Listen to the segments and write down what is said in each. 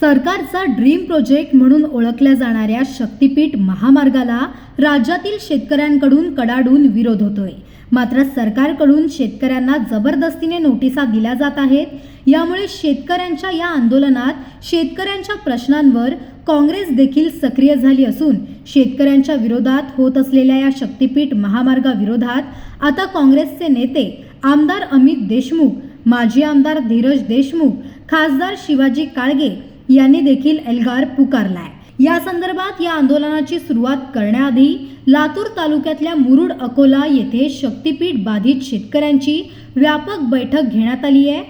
सरकारचा dream project म्हणून ओळखल्या जाणाऱ्या शक्तीपीठ महामार्गाला राज्यातील शेतकऱ्यांकडून कडाडून विरोध होतोय. मात्र सरकारकडून शेतकऱ्यांना जबरदस्तीने नोटिसा दिल्या जात आहेत. यामुळे शेतकऱ्यांच्या या आंदोलनात शेतकऱ्यांच्या प्रश्नांवर काँग्रेस देखील सक्रिय झाली असून शेतकऱ्यांच्या विरोधात होत असलेल्या या शक्तीपीठ महामार्गाविरोधात आता काँग्रेसचे नेते आमदार अमित देशमुख माजी आमदार धीरज देशमुख खासदार शिवाजी काळगे यांनी देखील एल्गार पुकारलाय. या संदर्भात या आंदोलनाची सुरुवात करण्याआधी लातूर तालुक्यातल्या मुरुड अकोला येथे शक्तीपीठ बाधित शेतकऱ्यांची व्यापक बैठक घेण्यात आली आहे.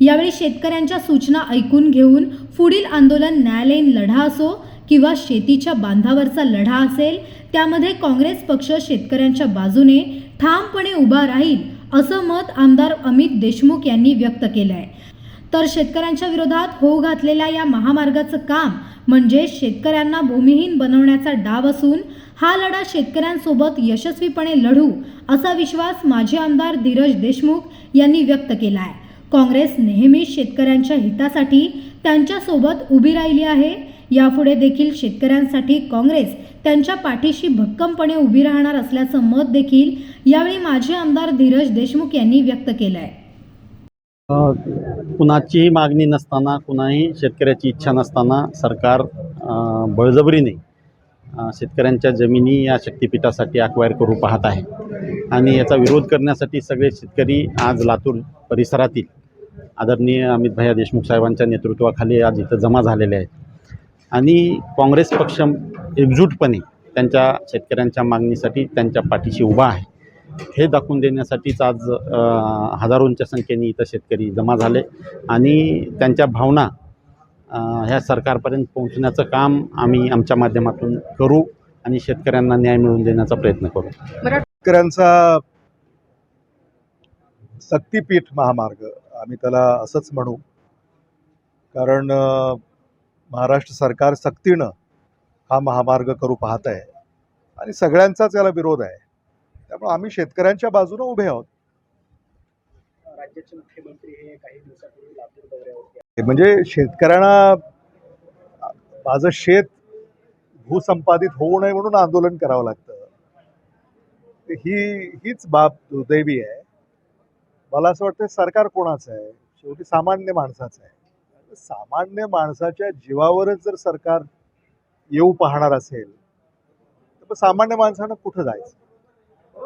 यावेळी शेतकऱ्यांच्या सूचना ऐकून घेऊन पुढील आंदोलन न्यायालयीन लढा असो किंवा शेतीच्या बांधावरचा लढा असेल त्यामध्ये काँग्रेस पक्ष शेतकऱ्यांच्या बाजूने ठामपणे उभा राहील असं मत आमदार अमित देशमुख यांनी व्यक्त केलं आहे तर शेतकऱ्यांच्या विरोधात होऊ घातलेल्या या महामार्गाचं काम म्हणजे शेतकऱ्यांना भूमिहीन बनवण्याचा डाव असून हा लढा शेतकऱ्यांसोबत यशस्वीपणे लढू असा विश्वास माजी आमदार धीरज देशमुख यांनी व्यक्त केला आहे काँग्रेस नेहमीच शेतकऱ्यांच्या हितासाठी त्यांच्यासोबत उभी राहिली आहे. यापुढे देखील शेतकऱ्यांसाठी काँग्रेस त्यांच्या पाठीशी भक्कमपणे उभी राहणार असल्याचं मत देखील यावेळी माजी आमदार धीरज देशमुख यांनी व्यक्त केलं आहे कुणाचीही मागणी नसताना कुणाही शेतकऱ्याची इच्छा नसताना सरकार बळजबरीने शेतकऱ्यांच्या जमिनी या शक्तिपीठासाठी अक्वायर करू पाहत आहे. आणि याचा विरोध करण्यासाठी सगळे शेतकरी आज लातूर परिसरातील आदरणीय अमित भैया देशमुख साहेबांच्या नेतृत्वाखाली आज इथं जमा झालेले आहेत. आणि काँग्रेस पक्ष एकजूटपणे त्यांच्या शेतकऱ्यांच्या मागणीसाठी त्यांच्या पाठीशी उभा आहे. हे दाखवून देण्यासाठीच आज हजारोंच्या संख्येने इथं शेतकरी जमा झाले आणि त्यांच्या भावना ह्या सरकारपर्यंत पोहोचण्याचं काम आम्ही आमच्या माध्यमातून करू आणि शेतकऱ्यांना न्याय मिळवून देण्याचा प्रयत्न करू. शेतकऱ्यांचा सक्तीपीठ महामार्ग आम्ही त्याला असंच म्हणू. कारण महाराष्ट्र सरकार सक्तीनं हा महामार्ग करू पाहत आहे आणि सगळ्यांचाच याला विरोध आहे. त्यामुळे आम्ही शेतकऱ्यांच्या बाजूने उभे आहोत. राज्याचे मुख्यमंत्री हे काही दिवसापूर्वी लातूर दौऱ्यावरती म्हणजे शेतकऱ्यांना माझं शेत भूसंपादित होऊ नये म्हणून आंदोलन करावं लागतं. ही हीच बाब दुर्दैवी आहे. मला असं वाटतं सरकार कोणाचं आहे? शेवटी सामान्य माणसाचं आहे. सामान्य माणसाच्या जीवावरच जर सरकार येऊ पाहणार असेल तर सामान्य माणसानं कुठं जायचं?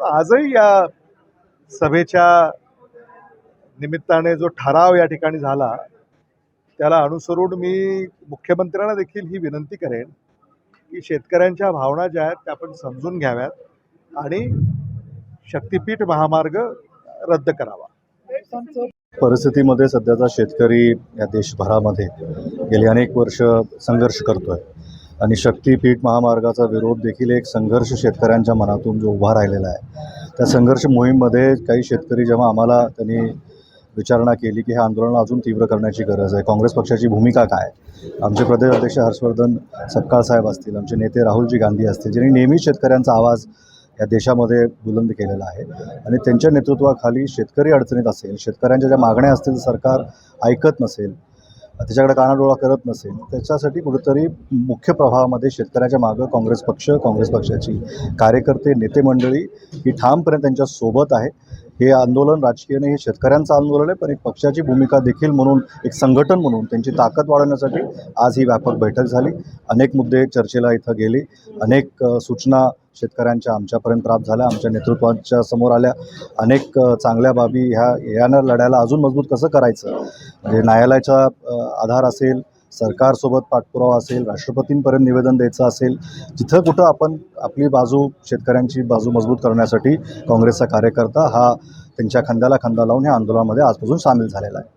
आजही या सभेच्या निमित्ताने जो ठराव या ठिकाणी झाला त्याला अनुसरून मी मुख्यमंत्र्यांना देखील ही विनंती करेन की शेतकऱ्यांच्या भावना ज्या आहेत त्या आपण समजून घ्याव्यात आणि शक्तीपीठ महामार्ग रद्द करावा. परिस्थितीमध्ये सध्याचा शेतकरी या देशभरामध्ये गेली अनेक वर्ष संघर्ष करतो आहे आणि शक्तीपीठ महामार्गाचा विरोध देखील एक संघर्ष शेतकऱ्यांच्या मनातून जो उभा राहिलेला आहे. त्या संघर्ष मोहीममध्ये काही शेतकरी जेव्हा आम्हाला त्यांनी विचारणा केली की हे आंदोलन अजून तीव्र करण्याची गरज आहे. काँग्रेस पक्षाची भूमिका काय आमचे प्रदेश अध्यक्ष हर्षवर्धन सपकाळ साहेब असतील आमचे नेते राहुलजी गांधी असतील ज्यांनी नेहमीच शेतकऱ्यांचा आवाज या देशामध्ये बुलंद केलेला आहे. आणि त्यांच्या नेतृत्वाखाली शेतकरी अडचणीत असेल शेतकऱ्यांच्या ज्या मागण्या असतील सरकार ऐकत नसेल त्याच्याकडे कानाडोळा करत नसेल त्याच्यासाठी कुठेतरी मुख्य प्रवाहामध्ये शेतकऱ्याच्या मागं काँग्रेस पक्ष काँग्रेस पक्षाची कार्यकर्ते नेते मंडळी ही ठामपणे त्यांच्यासोबत आहे. हे आंदोलन राजकीय नाही हे शेतकऱ्यांचं आंदोलन आहे पण एक पक्षाची भूमिका देखील म्हणून एक संघटन म्हणून त्यांची ताकद वाढवण्यासाठी आज ही व्यापक बैठक झाली. अनेक मुद्दे चर्चेला इथं गेले. अनेक सूचना शेतकऱ्यांच्या आमच्यापर्यंत प्राप्त झाल्या आमच्या नेतृत्वाच्या समोर आल्या. अनेक चांगल्या बाबी ह्या यानं लढायला अजून मजबूत कसं करायचं? म्हणजे न्यायालयाचा आधार असेल सरकारसोबत पाठपुरावा असेल राष्ट्रपतींपर्यंत निवेदन द्यायचं असेल जिथं कुठं आपण आपली बाजू शेतकऱ्यांची बाजू मजबूत करण्यासाठी काँग्रेसचा कार्यकर्ता हा त्यांच्या खांद्याला खांदा लावून या आंदोलनामध्ये आजपासून सामील झालेला आहे.